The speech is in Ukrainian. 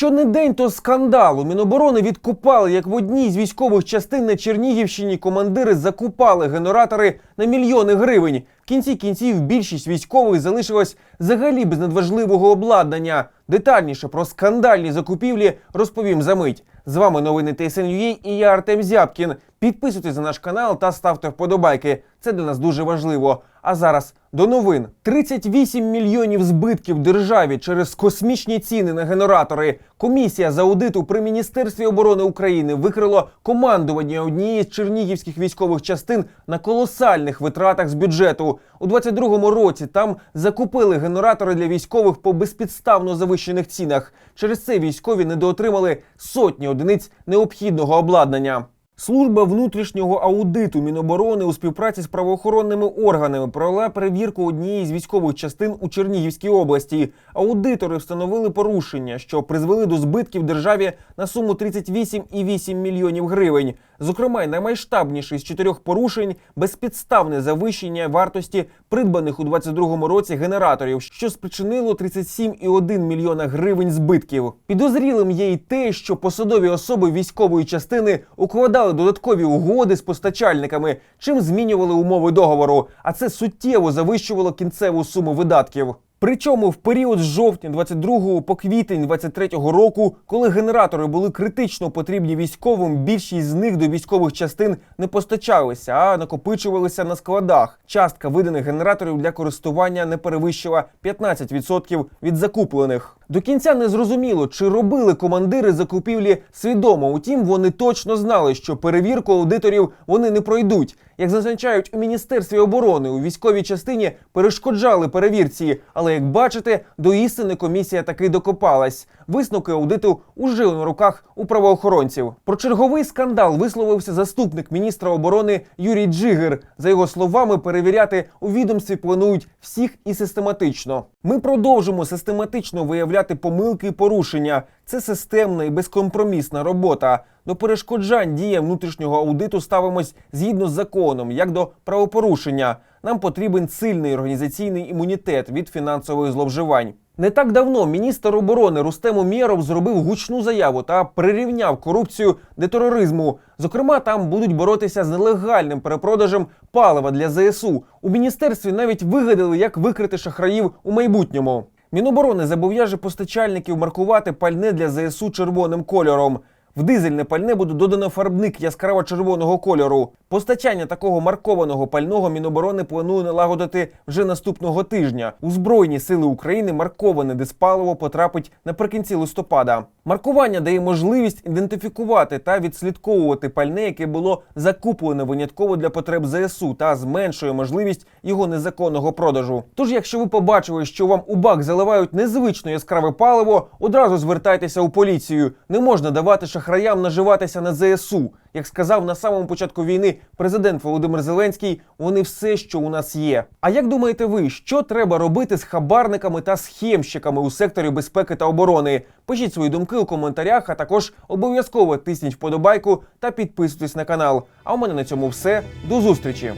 Що не день, то скандал. У Міноборони відкупали, як в одній з військових частин на Чернігівщині командири закупали генератори на мільйони гривень. В кінці кінців більшість військових залишилась взагалі без надважливого обладнання. Детальніше про скандальні закупівлі розповім за мить. З вами новини ТСНЮА і я Артем Зябкін. Підписуйтесь на наш канал та ставте вподобайки. Це для нас дуже важливо. А зараз до новин: 38 мільйонів збитків державі через космічні ціни на генератори. Комісія з аудиту при міністерстві оборони України викрило командування однієї з чернігівських військових частин на колосальних витратах з бюджету. У 22-му році там закупили генератори для військових по безпідставно завищених цінах. Через це військові недоотримали сотні одиниць необхідного обладнання. Служба внутрішнього аудиту Міноборони у співпраці з правоохоронними органами провела перевірку однієї з військових частин у Чернігівській області. Аудитори встановили порушення, що призвели до збитків державі на суму 38,8 мільйонів гривень. Зокрема, наймасштабніший з чотирьох порушень безпідставне завищення вартості придбаних у 22-му році генераторів, що спричинило 37,1 мільйона гривень збитків. Підозрілим є й те, що посадові особи військової частини укладали додаткові угоди з постачальниками, чим змінювали умови договору. А це суттєво завищувало кінцеву суму видатків. Причому в період з жовтня 22 по квітень 23 року, коли генератори були критично потрібні військовим, більшість з них до військових частин не постачалися, а накопичувалися на складах. Частка виданих генераторів для користування не перевищила 15% від закуплених. До кінця не зрозуміло, чи робили командири закупівлі свідомо. Утім, вони точно знали, що перевірку аудиторів вони не пройдуть. Як зазначають у міністерстві оборони, у військовій частині перешкоджали перевірці, але як бачите, до істини комісія таки докопалась. Висновки аудиту уже на руках у правоохоронців. Про черговий скандал висловився заступник міністра оборони Юрій Джигир. За його словами, перевіряти у відомстві планують всіх і систематично. Ми продовжимо систематично виявляти помилки і порушення. Це системна і безкомпромісна робота. До перешкоджань діям внутрішнього аудиту ставимось згідно з законом, як до правопорушення. Нам потрібен сильний організаційний імунітет від фінансових зловживань. Не так давно міністр оборони Рустем Умєров зробив гучну заяву та прирівняв корупцію до тероризму. Зокрема, там будуть боротися з нелегальним перепродажем палива для ЗСУ. У міністерстві навіть вигадали, як викрити шахраїв у майбутньому. Міноборони зобов'яже постачальників маркувати пальне для ЗСУ червоним кольором. В дизельне пальне буде додано фарбник яскраво червоного кольору. Постачання такого маркованого пального Міноборони планує налагодити вже наступного тижня. У Збройні сили України марковане диспаливо потрапить наприкінці листопада. Маркування дає можливість ідентифікувати та відслідковувати пальне, яке було закуплене винятково для потреб ЗСУ, та зменшує можливість його незаконного продажу. Тож, якщо ви побачили, що вам у бак заливають незвично яскраве паливо, одразу звертайтеся у поліцію. Не можна давати шахраям наживатися на ЗСУ. Як сказав на самому початку війни президент Володимир Зеленський, вони все, що у нас є. А як думаєте ви, що треба робити з хабарниками та схемщиками у секторі безпеки та оборони? Пишіть свої думки у коментарях, а також обов'язково тисніть вподобайку та підписуйтесь на канал. А у мене на цьому все. До зустрічі!